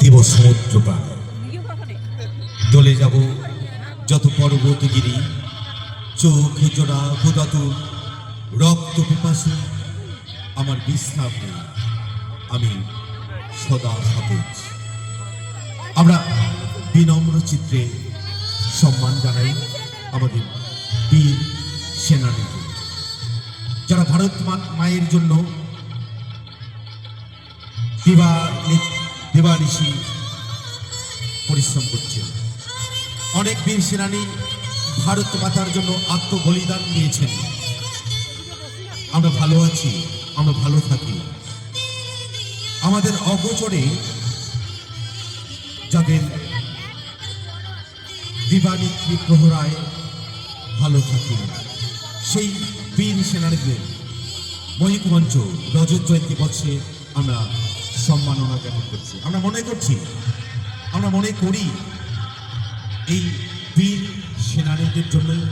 দিব সমুদ্র প্রাণ দলে যাব যত পর্বতগিরি, চোখ জোড়া ক্ষুদাত রক্ত পিপাসু, আমার বিশ্রাম নেই। আমি সদা সতেজ আমরা বিনম্র চিত্রে সম্মান জানাই আমাদের বীর সেনানীকে। যারা ভারত মায়ের জন্য দিবানিশি পরিশ্রম করছেন। অনেক বীর সেনানী ভারত মাতার জন্য আত্মবলিদান দিয়েছেন। আমরা ভালো আছি, আমরা ভালো থাকি। আমাদের অগোচরে যাদের দিবানি প্রহরায় ভালো থাকি, সেই বীর সেনানীদের মহিকমঞ্চ রজত জয়ন্তী বর্ষে আমরা সম্মাননা জ্ঞাপন করছি। আমরা মনে করছি, আমরা মনে করি এই বীর সেনানীদের জন্যই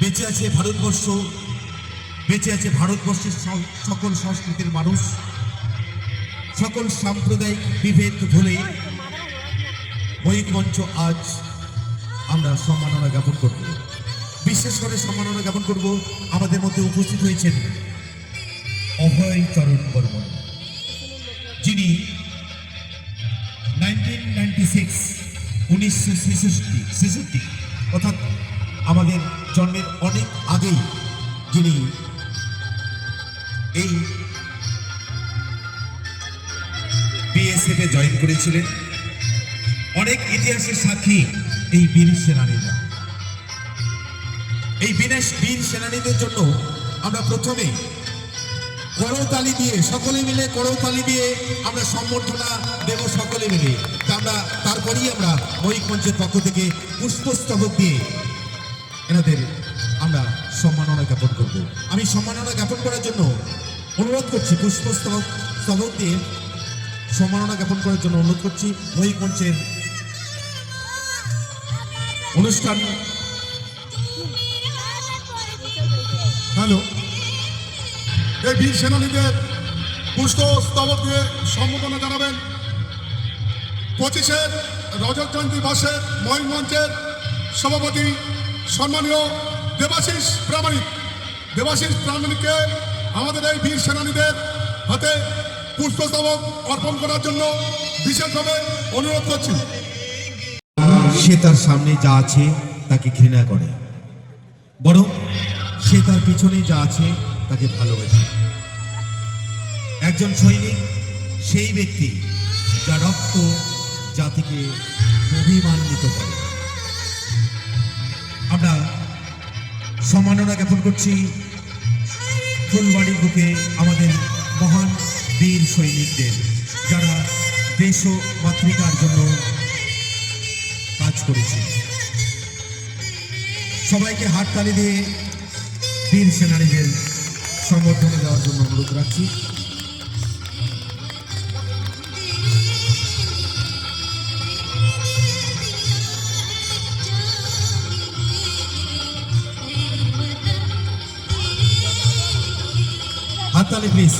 বেঁচে আছে ভারতবর্ষ, বেঁচে আছে ভারতবর্ষের সকল সংস্কৃতির মানুষ, সকল সাম্প্রদায়িক বিভেদ ভুলে মহিকমঞ্চ আজ আমরা সম্মাননা জ্ঞাপন করব। বিশেষ করে সম্মাননা জ্ঞাপন করব আমাদের মধ্যে উপস্থিত হয়েছেন অভয় চরণ বর্মন। যিনি নাইনটিন নাইনটি সিক্স উনিশশো অর্থাৎ আমাদের জন্মের অনেক আগেই যিনি এই বিএসএফ জয়েন করেছিলেন। অনেক ইতিহাসের সাক্ষী এই বীর সেনানীরা। এই বীর সেনানীদের জন্য আমরা প্রথমে করতালি দিয়ে সকলে মিলে করতালি দিয়ে আমরা সম্বর্ধনা দেব সকলে মিলে। তা আমরা তারপরেই আমরা ওই মঞ্চের পক্ষ থেকে পুষ্পস্তবক দিয়ে এনাদের আমরা সম্মাননা জ্ঞাপন করব। আমি সম্মাননা জ্ঞাপন করার জন্য অনুরোধ করছি পুষ্পস্তবক স্তবক দিয়ে সম্মাননা জ্ঞাপন করার জন্য অনুরোধ করছি মঞ্চের অনুষ্ঠান। হ্যালো। এই বীর সেনানীদের পুষ্প স্তবক দিয়ে সম্বোধনা জানাবেন। পঁচিশের রজত জয়ন্তী মাসের ময়ূরমঞ্চের সভাপতি সম্মানীয় দেবাশিস প্রামাণিক। দেবাশিস প্রামাণিককে আমাদের এই বীর সেনানীদের হাতে পুষ্পস্তবক অর্পণ করার জন্য বিশেষভাবে অনুরোধ করছি। সে তার সামনে যা আছে তাকে ঘৃণা করে। বরং সে তার পিছনে যা আছে তাকে ভালোবাসে। একজন সৈনিক, সেই ব্যক্তি যা রক্ত জাতিকে অভিমান্বিত করে। আমরা সম্মাননা জ্ঞাপন করছি ফুলবাড়ির বুকে আমাদের মহান বীর সৈনিকদের, যারা দেশ ও মাতৃকার জন্য কাজ করেছে। সবাইকে হাততালি দিয়ে বীর সেনানীদের সংবর্ধনা দেওয়ার জন্য অনুরোধ রাখছি। হাততালি প্লিজ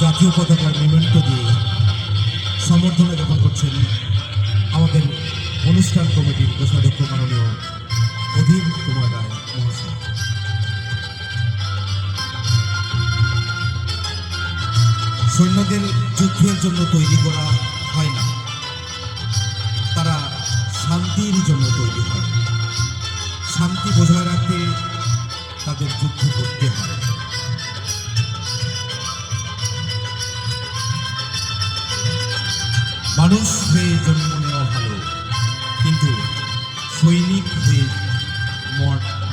জাতীয় পতাকার নিমন্ত্র দিয়ে সমর্থনা জ্ঞাপন করছেন, আমাদের অনুষ্ঠান কমিটির কোষাধ্যক্ষ মাননীয় অধীর কুমার রায় মহাশয়। সৈন্যদের যুদ্ধের জন্য তৈরি করা হয় না। তারা শান্তির জন্য তৈরি হয়। শান্তি বজায় রাখতে তাদের যুদ্ধ করতে মানুষ হয়ে জন্ম নেওয়া ভালো, কিন্তু সৈনিক হয়ে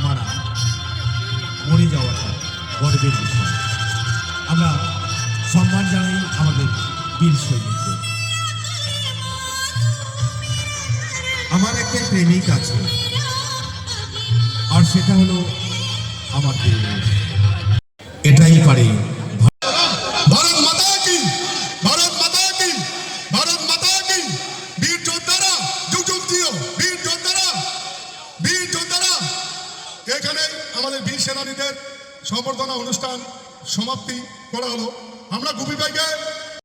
মারা, মরে যাওয়াটা গর্বের বিষয়। আমরা সম্মান জানাই আমাদের বীর সৈনিকদের। আমার একটা প্রেমিক আছে, আর সেটা হলো আমার এটাই পারে এখানে আমাদের বীর সেনানীদের সম্বর্ধনা অনুষ্ঠান সমাপ্তি করা হলো। আমরা গুপি ভাইকে